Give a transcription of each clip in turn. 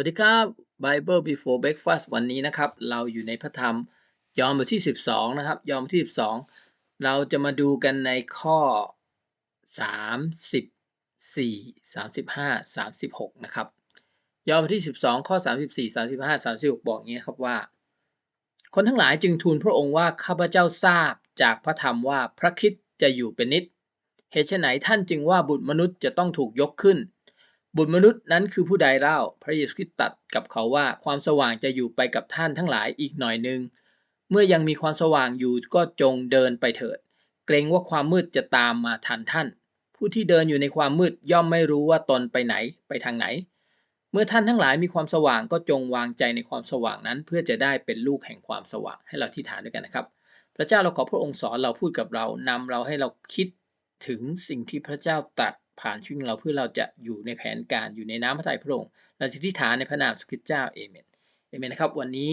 วัสดีครับ Bible Before Breakfast วันนี้นะครับ เราอยู่ในพระธรรมยอห์นบทที่ 12 นะครับ ยอห์นบทที่ 12 เราจะมาดูกันในข้อ 34 35 36 นะครับ ยอห์นบทที่ 12 ข้อ 34 35 36 บอกอย่างนี้ครับว่า คนทั้งหลายจึงทูลพระองค์ว่า ข้าพเจ้าทราบจากพระธรรมว่าพระคริสต์จะอยู่เป็นนิจเหตุไฉนท่านจึงว่าบุตรมนุษย์จะต้องถูกยกขึ้น บุตรมนุษย์นั้นคือผู้ใดเล่า พระเยซูคริสต์ตรัสกับเขาว่าความสว่างจะอยู่ไปกับท่านทั้งหลายอีกหน่อยหนึ่ง เมื่อยังมีความสว่างอยู่ก็จงเดินไปเถิด เกรงว่าความมืดจะตามมาทันท่าน ผู้ที่เดินอยู่ในความมืดย่อมไม่รู้ว่าตนไปไหนไปทางไหน เมื่อท่านทั้งหลายมีความสว่างก็จงวางใจในความสว่างนั้น เพื่อจะได้เป็นลูกแห่งความสว่างให้เราที่ฐานด้วยกันนะครับ พระเจ้าเราขอพระองค์สอนเราพูดกับเรานำเราให้เราคิดถึงสิ่งที่พระเจ้าตรัส ผ่านชีวิตของเราเพื่อเราจะอยู่ในแผนการอยู่ในน้ำพระทัยพระองค์เราจะที่ฐานในพระนามสคริตเจ้าเอเมนเอเมนนะครับ วันนี้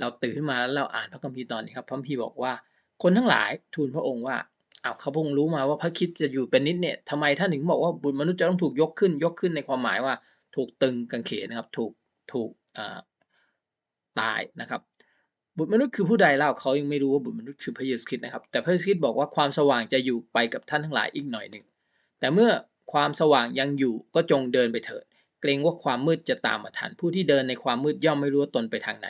เราตื่นขึ้นมาแล้วเราอ่านพระคัมภีร์ตอนนี้ครับพระคัมภีร์บอกว่า คนทั้งหลายทูลพระองค์ว่าเอาเขาพงรู้มาว่าพระคิดจะอยู่เป็นนิดเนี่ยทำไมท่านถึงบอกว่าบุตรมนุษย์จะต้องถูกยกขึ้น ยกขึ้นในความหมายว่า ถูกตึงกางเขนนะครับ ถูกถูกตายนะครับ บุตรมนุษย์คือผู้ใดเล่าเขายังไม่รู้ว่าบุตรมนุษย์คือพระเยซูคริสต์นะครับ แต่พระเยซูคริสต์บอกว่าความสว่างจะอยู่ไปกับท่านทั้งหลายอีกหน่อยหนึ่งแต่เมื่อ ความสว่างยังอยู่ก็จงเดินไปเถิด เกรงว่าความมืดจะตามมาทัน ผู้ที่เดินในความมืดย่อมไม่รู้ว่าตนไปทางไหน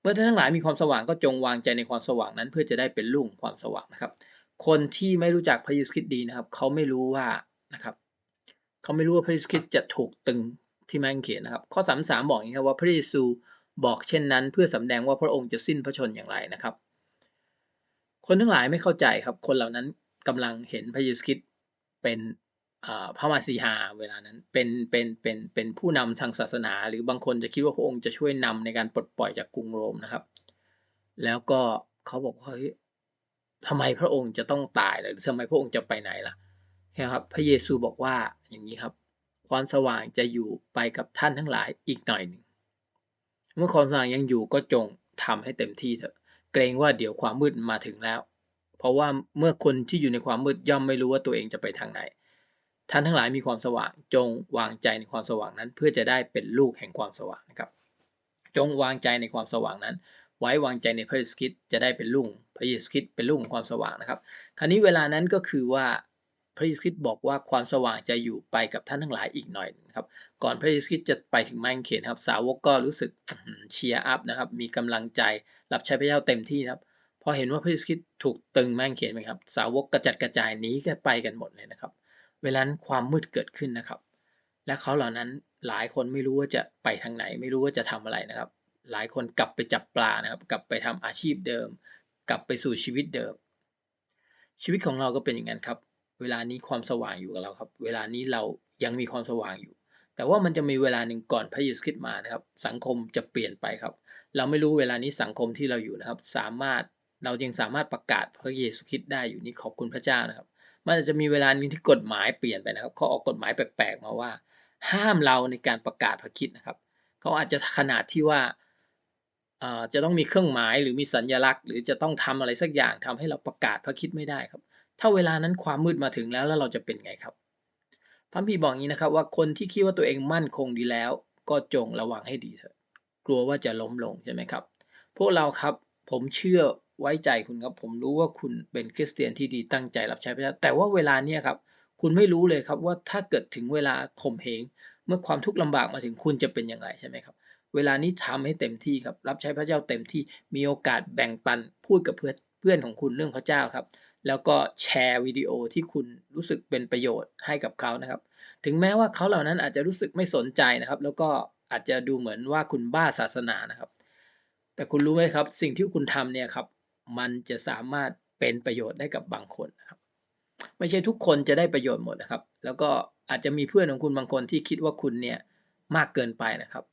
เมื่อท่านทั้งหลายมีความสว่างก็จงวางใจในความสว่างนั้น เพื่อจะได้เป็นลูกความสว่างนะครับ คนที่ไม่รู้จักพระเยซูคริสต์ดีนะครับ เขาไม่รู้ว่านะครับ เขาไม่รู้ว่าพระเยซูคริสต์จะถูกตึงที่แมงเขียนนะครับ ข้อสามสามบอกอย่างนี้ครับว่าพระเยซูบอกเช่นนั้น เพื่อสำแดงว่าพระองค์จะสิ้นพระชนอย่างไรนะครับ คนทั้งหลายไม่เข้าใจครับ คนเหล่านั้นกำลังเห็นพระเยซูคริสต์เป็น พระมาสีหาเวลานั้นเป็นเป็นเป็นเป็นผู้นำทางศาสนา หรือบางคนจะคิดว่าพระองค์จะช่วยนำในการปลดปล่อยจากกรุงโรมนะครับ แล้วก็เขาบอกว่าเฮ้ยทำไมพระองค์จะต้องตายหรือทำไมพระองค์จะไปไหนล่ะครับ พระเยซูบอกว่าอย่างนี้ครับ ความสว่างจะอยู่ไปกับท่านทั้งหลายอีกหน่อยหนึ่งเมื่อความสว่างยังอยู่ก็จงทำให้เต็มที่เถอะ เกรงว่าเดี๋ยวความมืดมาถึงแล้ว เพราะว่าเมื่อคนที่อยู่ในความมืดย่อมไม่รู้ว่าตัวเองจะไปทางไหน ท่านทั้งหลายมีความสว่าง จงวางใจในความสว่างนั้น เพื่อจะได้เป็นลูกแห่งความสว่างนะครับจงวางใจในความสว่างนั้น ไว้วางใจในพระเยซูคริสต์จะได้เป็นลูกพระเยซูคริสต์เป็นลูกของความสว่างนะครับ คราวนี้เวลานั้นก็คือว่าพระเยซูคริสต์บอกว่าความสว่างจะอยู่ไปกับท่านทั้งหลายอีกหน่อยนะครับ ก่อนพระเยซูคริสต์จะไปถึงไม้กางเขนครับ สาวกก็รู้สึกเชียร์อัพนะครับ มีกำลังใจรับใช้พระเจ้าเต็มที่ครับ พอเห็นว่าพระเยซูคริสต์ถูกตึงไม้กางเขนไหมครับ สาวกกระจัดกระจายหนีกันไปกันหมดเลยนะครับ เวลานั้นความมืดเกิดขึ้นนะครับ และเขาเหล่านั้นหลายคนไม่รู้ว่าจะไปทางไหน ไม่รู้ว่าจะทำอะไรนะครับ หลายคนกลับไปจับปลานะครับ กลับไปทำอาชีพเดิม กลับไปสู่ชีวิตเดิม ชีวิตของเราก็เป็นอย่างนั้นครับ เวลานี้ความสว่างอยู่กับเราครับ เวลานี้เรายังมีความสว่างอยู่ แต่ว่ามันจะมีเวลาหนึ่งก่อนพระเยซูคริสต์มานะครับ สังคมจะเปลี่ยนไปครับ เราไม่รู้เวลานี้สังคมที่เราอยู่นะครับ สามารถ เรายังสามารถประกาศพระเยซูคริสต์ได้อยู่นี่ขอบคุณพระเจ้านะครับ มันอาจจะมีเวลานึงที่กฎหมายเปลี่ยนไปนะครับเขาออกกฎหมายแปลกๆมาว่า ห้ามเราในการประกาศพระคิดนะครับเขาอาจจะขนาดที่ว่าจะต้องมีเครื่องหมายหรือมีสัญญลักษณ์ หรือจะต้องทำอะไรสักอย่างทำให้เราประกาศพระคิดไม่ได้ครับ ถ้าเวลานั้นความมืดมาถึงแล้วแล้วเราจะเป็นไงครับพระพีบอกงี้นะครับว่าคนที่คิดว่าตัวเองมั่นคงดีแล้ว ก็จงระวังให้ดีเถอะ กลัวว่าจะล้มลงใช่ไหมครับ พวกเราครับผมเชื่อ ไว้ใจคุณครับ ผมรู้ว่าคุณเป็นคริสเตียนที่ดีตั้งใจรับใช้พระเจ้า แต่ว่าเวลาเนี้ยครับ คุณไม่รู้เลยครับว่าถ้าเกิดถึงเวลาข่มเหง เมื่อความทุกข์ลำบากมาถึงคุณจะเป็นย่างไรใช่ไหมครับ เวลานี้ทำให้เต็มที่ครับ รับใช้พระเจ้าเต็มที่ มีโอกาสแบ่งปัน พูดกับเพื่อนเพื่อนของคุณเรื่องพระเจ้าครับ แล้วก็แชร์วิดีโอที่คุณรู้สึกเป็นประโยชน์ให้กับเขานะครับ ถึงแม้ว่าเขาเหล่านั้นอาจจะรู้สึกไม่สนใจนะครับ แล้วก็อาจจะดูเหมือนว่าคุณบ้าศาสนานะครับ แต่คุณรู้ไหมครับ สิ่งที่คุณทำเนี่ยครับ มันจะสามารถเป็นประโยชน์ได้กับบางคนนะครับ ไม่ใช่ทุกคนจะได้ประโยชน์หมดนะครับ แล้วก็อาจจะมีเพื่อนของคุณบางคนที่คิดว่าคุณเนี่ยมากเกินไปนะครับ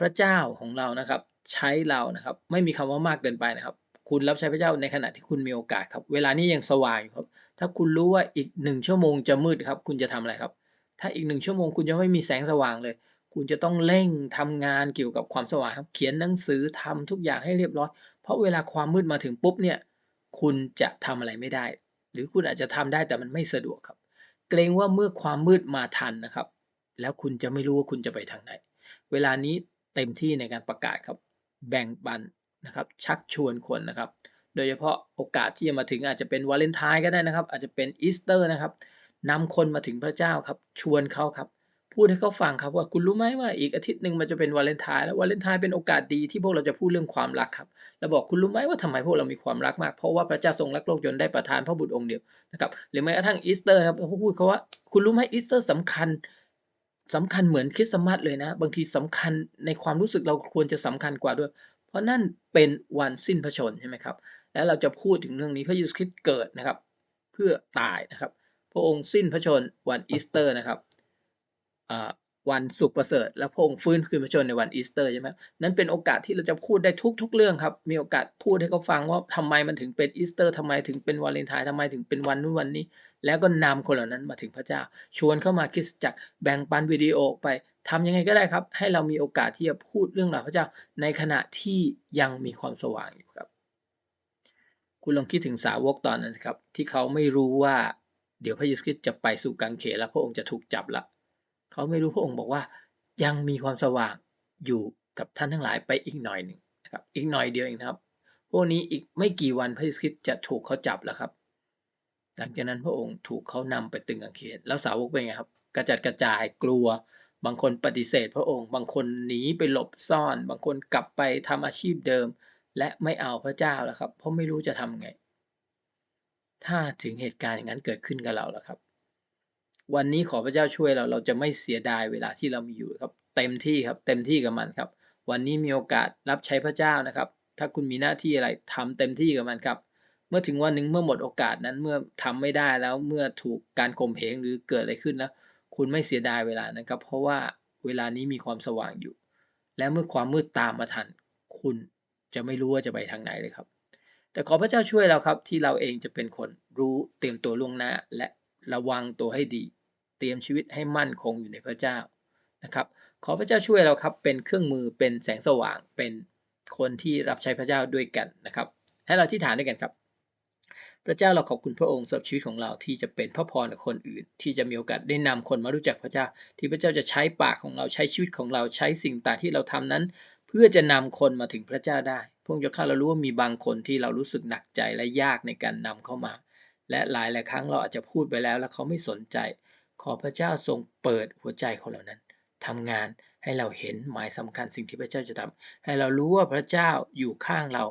พระเจ้าของเรานะครับ ใช้เรานะครับ ไม่มีคำว่ามากเกินไปนะครับ คุณรับใช้พระเจ้าในขณะที่คุณมีโอกาสครับ เวลานี้ยังสว่างอยู่ครับ ถ้าคุณรู้ว่าอีกหนึ่งชั่วโมงจะมืดครับ คุณจะทำอะไรครับ ถ้าอีกหนึ่งชั่วโมงคุณจะไม่มีแสงสว่างเลย คุณจะต้องเร่งทำงานเกี่ยวกับความสว่างครับ เขียนหนังสือทำทุกอย่างให้เรียบร้อย เพราะเวลาความมืดมาถึงปุ๊บเนี่ย คุณจะทำอะไรไม่ได้ หรือคุณอาจจะทำได้แต่มันไม่สะดวกครับ เกรงว่าเมื่อความมืดมาทันนะครับ แล้วคุณจะไม่รู้ว่าคุณจะไปทางไหน เวลานี้เต็มที่ในการประกาศครับ แบ่งปันนะครับ ชักชวนคนนะครับ โดยเฉพาะโอกาสที่จะมาถึงอาจจะเป็นวาเลนไทน์ก็ได้นะครับ อาจจะเป็นอีสเตอร์นะครับนำคนมาถึงพระเจ้าครับ ชวนเขาครับ พูดให้เขาฟังครับว่าคุณรู้ไหมว่าอีกอาทิตย์หนึ่งมันจะเป็นวาเลนไทน์แล้ววาเลนไทน์เป็นโอกาสดีที่พวกเราจะพูดเรื่องความรักครับแล้วบอกคุณรู้ไหมว่าทำไมพวกเรามีความรักมาก เพราะว่าพระเจ้าทรงรักโลกจนได้ประทานพระบุตรองค์เดียวนะครับหรือแม้กระทั่งอีสเตอร์ครับเขาพูดเขาว่าคุณรู้ไหมอีสเตอร์สำคัญสำคัญเหมือนคริสต์มาสเลยนะ บางทีสำคัญในความรู้สึกเราควรจะสำคัญกว่าด้วย เพราะนั่นเป็นวันสิ้นพระชนใช่ไหมครับ แล้วเราจะพูดถึงเรื่องนี้พระเยซูคริสต์เกิดนะครับ เพื่อตายนะครับ พระองค์สิ้นพระชนวันอีสเตอร์นะครับ วันสุขประเสริฐ และพระองค์ฟื้นคืนพระชนในวันอีสเตอร์ใช่ไหมนั้นเป็นโอกาสที่เราจะพูดได้ทุก ๆ เรื่องครับ มีโอกาสพูดให้เขาฟังว่าทำไมมันถึงเป็นอีสเตอร์ทำไมถึงเป็นวาเลนไทน์ทำไมถึงเป็นวันนู้นวันนี้ แล้วก็นำคนเหล่านั้นมาถึงพระเจ้า ชวนเข้ามาคริสตจักแบ่งปันวิดีโอไปทำยังไงก็ได้ครับ ให้เรามีโอกาสที่จะพูดเรื่องราวพระเจ้า ในขณะที่ยังมีความสว่างอยู่ครับ คุณลองคิดถึงสาวกตอนนั้นครับ ที่เขาไม่รู้ว่าเดี๋ยวพระเยซูคริสต์จะไปสู่กังเขนแล้วพระองค์จะถูกจับละ เขาไม่รู้พระองค์บอกว่า ยังมีความสว่างอยู่กับท่านทั้งหลายไปอีกหน่อยหนึ่งนะครับอีกหน่อยเดียวเองครับ พวกนี้อีกไม่กี่วันพระเยซูคริสต์จะถูกเขาจับแล้วครับ หลังจากนั้นพระองค์ถูกเขานำไปตึงกังเขนแล้วสาวกเป็นไงครับ กระจัดกระจายกลัว บางคนปฏิเสธพระองค์ บางคนหนีไปหลบซ่อน บางคนกลับไปทำอาชีพเดิม และไม่เอาพระเจ้าแล้วครับ เพราะไม่รู้จะทำไง ถ้าถึงเหตุการณ์อย่างนั้นเกิดขึ้นกับเราแล้วครับ วันนี้ขอพระเจ้าช่วยเราเราจะไม่เสียดายเวลาที่เรามีอยู่ครับ เต็มที่ครับเต็มที่กับมันครับ วันนี้มีโอกาสรับใช้พระเจ้านะครับ ถ้าคุณมีหน้าที่อะไรทำเต็มที่กับมันครับ เมื่อถึงวันหนึ่งเมื่อหมดโอกาสนั้นเมื่อทำไม่ได้แล้วเมื่อถูกการข่มเหงหรือเกิดอะไรขึ้นแล้วคุณไม่เสียดายเวลานะครับ เพราะว่าเวลานี้มีความสว่างอยู่ และเมื่อความมืดตามมาทัน คุณจะไม่รู้ว่าจะไปทางไหนเลยครับ แต่ขอพระเจ้าช่วยเราครับที่เราเองจะเป็นคนรู้เตรียมตัวล่วงหน้าและระวังตัวให้ดี เตรียมชีวิตให้มั่นคงอยู่ในพระเจ้านะครับ ขอพระเจ้าช่วยเราครับ เป็นเครื่องมือเป็นแสงสว่างเป็นคนที่รับใช้พระเจ้าด้วยกันนะครับ ให้เราที่ฐานด้วยกันครับ พระเจ้าเราขอบคุณพระองค์สำหรับชีวิตของเราที่จะเป็นพระพรกับคนอื่น ที่จะมีโอกาสได้นำคนมารู้จักพระเจ้า ที่พระเจ้าจะใช้ปากของเราใช้ชีวิตของเราใช้สิ่งต่างที่เราทำนั้น เพื่อจะนำคนมาถึงพระเจ้าได้พระองค์เจ้าข้าเรารู้ว่ามีบางคนที่เรารู้สึกหนักใจและยากในการนำเข้ามา และหลายหลายครั้งเราอาจจะพูดไปแล้ว แล้วเขาไม่สนใจ ขอพระเจ้าทรงเปิดหัวใจของเรานั้นทำงานให้เราเห็นหมายสำคัญสิ่งที่พระเจ้าจะทำให้เรารู้ว่าพระเจ้าอยู่ข้างเรา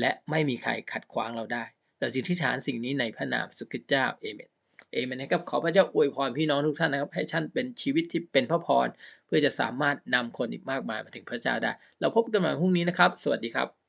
และไม่มีใครขัดขวางเราได้ เราจึงที่ฐานสิ่งนี้ในพระนามสุขิตเจ้าเอเมนเอเมนนะครับขอพระเจ้าอวยพรพี่น้องทุกท่านนะครับให้ท่านเป็นชีวิตที่เป็นพระพร เพื่อจะสามารถนำคนอีกมากมายมาถึงพระเจ้าได้ เราพบกันใหม่พรุ่งนี้นะครับ สวัสดีครับ